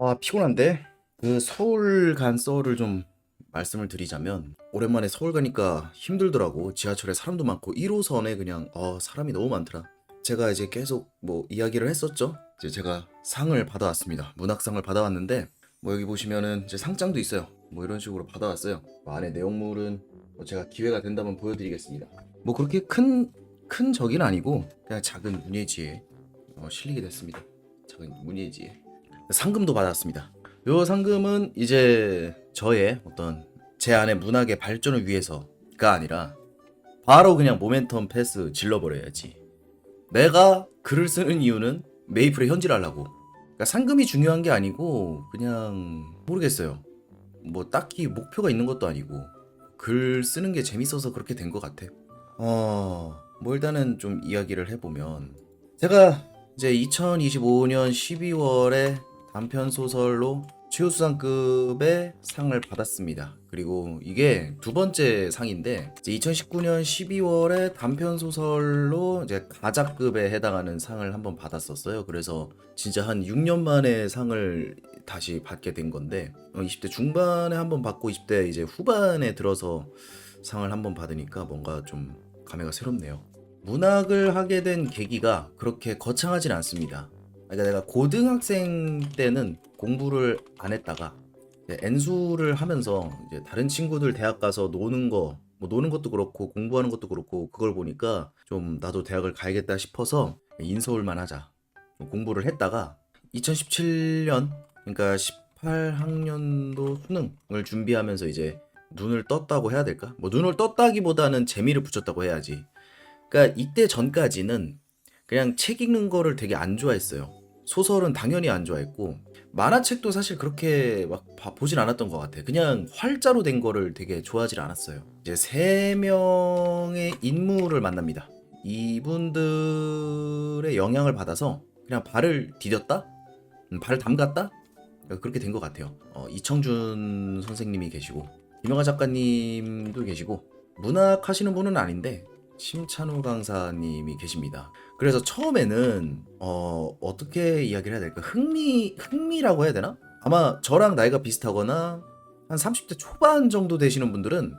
아, 피곤한데? 그 서울 간 썰을 좀 말씀을 드리자면 오랜만에 서울 가니까 힘들더라고. 지하철에 사람도 많고 1호선에 그냥 어, 사람이 너무 많더라. 제가 이제 계속 뭐 이야기를 했었죠. 이제 제가 상을 받아왔습니다. 문학상을 받아왔는데 뭐 여기 보시면은 이제 상장도 있어요. 뭐 이런 식으로 받아왔어요. 뭐 안에 내용물은 뭐 제가 기회가 된다면 보여드리겠습니다. 뭐 그렇게 큰 큰 적인 아니고 그냥 작은 문예지에 어, 실리게 됐습니다. 작은 문예지에. 상금도 받았습니다. 요 상금은 이제 저의 어떤 제 안의 문학의 발전을 위해서가 아니라 바로 그냥 모멘텀 패스 질러버려야지. 내가 글을 쓰는 이유는 메이플에 현질 하려고. 그러니까 상금이 중요한 게 아니고 그냥 모르겠어요. 뭐 딱히 목표가 있는 것도 아니고 글 쓰는 게 재밌어서 그렇게 된 것 같아. 어, 뭐 일단은 좀 이야기를 해보면 제가 이제 2025년 12월에 단편 소설로 최우수상급의 상을 받았습니다. 그리고 이게 두 번째 상인데 이제 2019년 12월에 단편 소설로 이제 가작급에 해당하는 상을 한번 받았었어요. 그래서 진짜 한 6년 만에 상을 다시 받게 된 건데 어, 20대 중반에 한번 받고 20대 이제 후반에 들어서 상을 한번 받으니까 뭔가 좀 감회가 새롭네요. 문학을 하게 된 계기가 그렇게 거창하진 않습니다. 그러니까 내가 고등학생 때는 공부를 안 했다가 N수를 하면서 이제 다른 친구들 대학 가서 노는 거, 뭐 노는 것도 그렇고 공부하는 것도 그렇고 그걸 보니까 좀 나도 대학을 가야겠다 싶어서 인서울만 하자 좀 공부를 했다가 2017년 그러니까 18학년도 수능을 준비하면서 이제 눈을 떴다고 해야 될까? 뭐 눈을 떴다기보다는 재미를 붙였다고 해야지. 그러니까 이때 전까지는 그냥 책 읽는 거를 되게 안 좋아했어요. 소설은 당연히 안 좋아했고 만화책도 사실 그렇게 막 봐- 보진 않았던 것 같아. 그냥 활자로 된 거를 되게 좋아하질 않았어요. 이제 세 명의 인물을 만납니다. 이분들의 영향을 받아서 그냥 발을 디뎠다, 음, 발을 담갔다 그렇게 된 것 같아요. 어, 이청준 선생님이 계시고 김영하 작가님도 계시고 문학 하시는 분은 아닌데 심찬우 강사님이 계십니다. 그래서 처음에는 어, 어떻게 이야기를 해야 될까? 흥미 흥미라고 해야 되나? 아마 저랑 나이가 비슷하거나 한 30대 초반 정도 되시는 분들은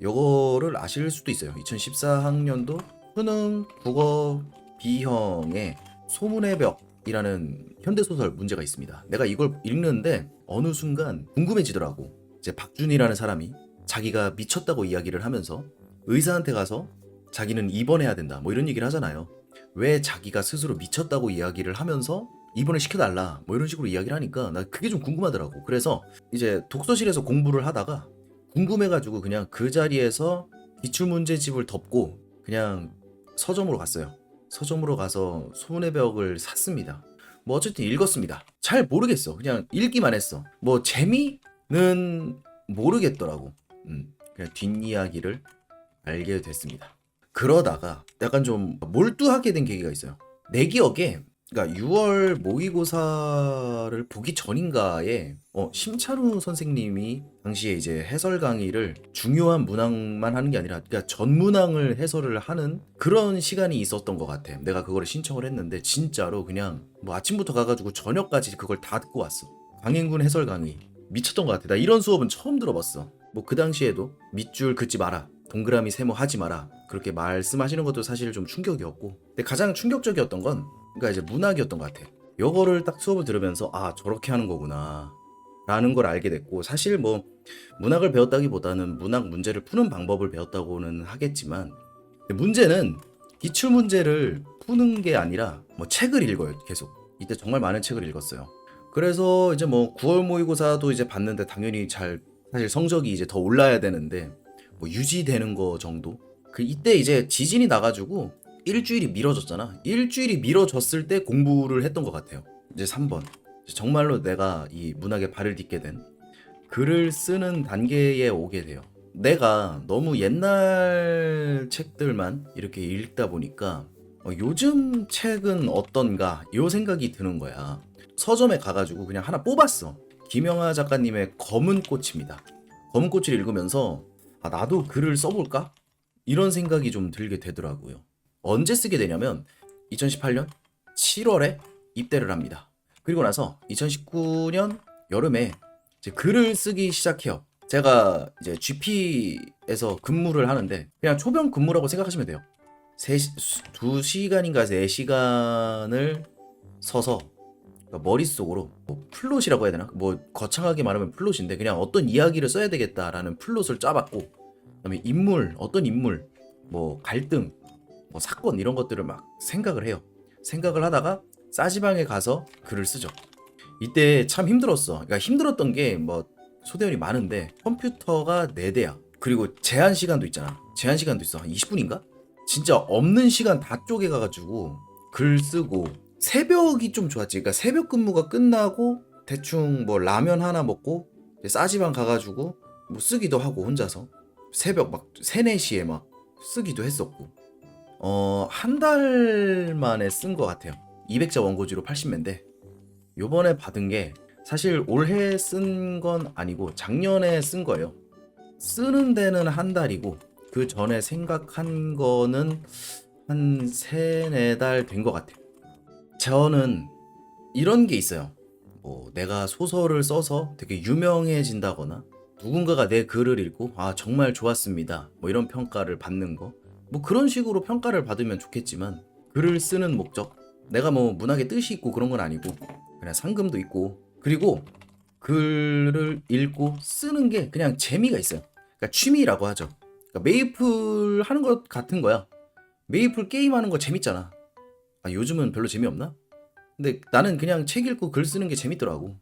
이거를 아실 수도 있어요. 2014학년도 수능 국어 B형의 소문의 벽이라는 현대소설 문제가 있습니다. 내가 이걸 읽는데 어느 순간 궁금해지더라고. 이제 박준이라는 사람이 자기가 미쳤다고 이야기를 하면서 의사한테 가서 자기는 입원해야 된다. 뭐 이런 얘기를 하잖아요. 왜 자기가 스스로 미쳤다고 이야기를 하면서 입원을 시켜달라. 뭐 이런 식으로 이야기를 하니까 나 그게 좀 궁금하더라고. 그래서 이제 독서실에서 공부를 하다가 궁금해가지고 그냥 그 자리에서 기출문제집을 덮고 그냥 서점으로 갔어요. 서점으로 가서 소문의 벽을 샀습니다. 뭐 어쨌든 읽었습니다. 잘 모르겠어. 그냥 읽기만 했어. 뭐 재미는 모르겠더라고. 음, 그냥 뒷이야기를 알게 됐습니다. 그러다가 약간 좀 몰두하게 된 계기가 있어요. 내 기억에 그러니까 6월 모의고사를 보기 전인가에 어, 심찬우 선생님이 당시에 이제 해설 강의를 중요한 문항만 하는 게 아니라 그러니까 전 문항을 해설을 하는 그런 시간이 있었던 것 같아. 내가 그거를 신청을 했는데 진짜로 그냥 뭐 아침부터 가가지고 저녁까지 그걸 다 듣고 왔어. 강행군 해설 강의 미쳤던 것 같아. 나 이런 수업은 처음 들어봤어. 뭐 그 당시에도 밑줄 긋지 마라. 동그라미 세모 하지 마라. 그렇게 말씀하시는 것도 사실 좀 충격이었고. 근데 가장 충격적이었던 건 그러니까 이제 문학이었던 것 같아. 요거를 딱 수업을 들으면서 아 저렇게 하는 거구나. 라는 걸 알게 됐고 사실 뭐 문학을 배웠다기보다는 문학 문제를 푸는 방법을 배웠다고는 하겠지만 문제는 기출 문제를 푸는 게 아니라 뭐 책을 읽어요 계속 이때 정말 많은 책을 읽었어요 그래서 이제 뭐 9월 모의고사도 이제 봤는데 당연히 잘 사실 성적이 이제 더 올라야 되는데 뭐 유지되는 거 정도 그 이때 이제 지진이 나가지고 일주일이 미뤄졌잖아 일주일이 미뤄졌을 때 공부를 했던 것 같아요 이제 3번 정말로 내가 이 문학에 발을 딛게 된 글을 쓰는 단계에 오게 돼요. 내가 너무 옛날 책들만 이렇게 읽다 보니까 어, 요즘 책은 어떤가 요 생각이 드는 거야. 서점에 가가지고 그냥 하나 뽑았어. 김영하 작가님의 검은 꽃입니다. 검은 꽃을 읽으면서 아, 나도 글을 써볼까? 이런 생각이 좀 들게 되더라고요. 언제 쓰게 되냐면 2018년 7월에 입대를 합니다. 그리고 나서 2019년 여름에 글을 쓰기 시작해요. 제가 이제 GP에서 근무를 하는데 그냥 초병 근무라고 생각하시면 돼요. 2시간인가 4시간을 서서 머릿속으로 뭐 플롯이라고 해야 되나? 뭐 거창하게 말하면 플롯인데 그냥 어떤 이야기를 써야 되겠다라는 플롯을 짜봤고 그다음에 인물, 어떤 인물, 뭐 갈등, 뭐 사건 이런 것들을 막 생각을 해요. 생각을 하다가 싸지방에 가서 글을 쓰죠. 이때 참 힘들었어. 그러니까 힘들었던 게 뭐 소대원이 많은데 컴퓨터가 4대야. 그리고 제한 시간도 있잖아. 제한 시간도 있어. 한 20분인가? 진짜 없는 시간 다 쪼개가가지고 글 쓰고 새벽이 좀 좋았지. 그러니까 새벽 근무가 끝나고 대충 뭐 라면 하나 먹고 싸지방 가가지고 뭐 쓰기도 하고 혼자서 새벽 막 3, 4시에 막 쓰기도 했었고 어, 한 달 만에 쓴 것 같아요. 200자 원고지로 80매인데 요번에 받은 게 사실 올해 쓴 건 아니고 작년에 쓴 거예요. 쓰는 데는 한 달이고 그 전에 생각한 거는 한 세네 달된 것 같아요. 저는 이런 게 있어요. 뭐 내가 소설을 써서 되게 유명해진다거나 누군가가 내 글을 읽고 아 정말 좋았습니다. 뭐 이런 평가를 받는 거. 뭐 그런 식으로 평가를 받으면 좋겠지만 글을 쓰는 목적 내가 뭐 문학의 뜻이 있고 그런 건 아니고 그냥 상금도 있고 그리고 글을 읽고 쓰는 게 그냥 재미가 있어요. 그러니까 취미라고 하죠. 그러니까 메이플 하는 것 같은 거야. 메이플 게임 하는 거 재밌잖아. 아, 요즘은 별로 재미없나? 근데 나는 그냥 책 읽고 글 쓰는 게 재밌더라고.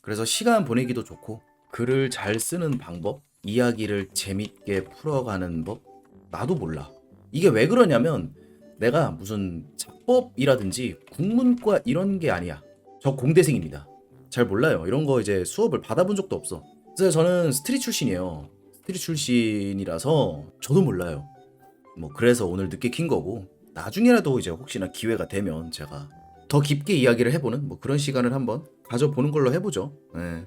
그래서 시간 보내기도 좋고 글을 잘 쓰는 방법, 이야기를 재밌게 풀어가는 법 나도 몰라. 이게 왜 그러냐면 내가 무슨 작법이라든지 국문과 이런 게 아니야. 저 공대생입니다. 잘 몰라요. 이런 거 이제 수업을 받아본 적도 없어. 그래서 저는 스트릿 출신이에요. 스트릿 출신이라서 저도 몰라요. 뭐 그래서 오늘 늦게 킨 거고 나중에라도 이제 혹시나 기회가 되면 제가 더 깊게 이야기를 해보는 뭐 그런 시간을 한번 가져보는 걸로 해보죠. 예.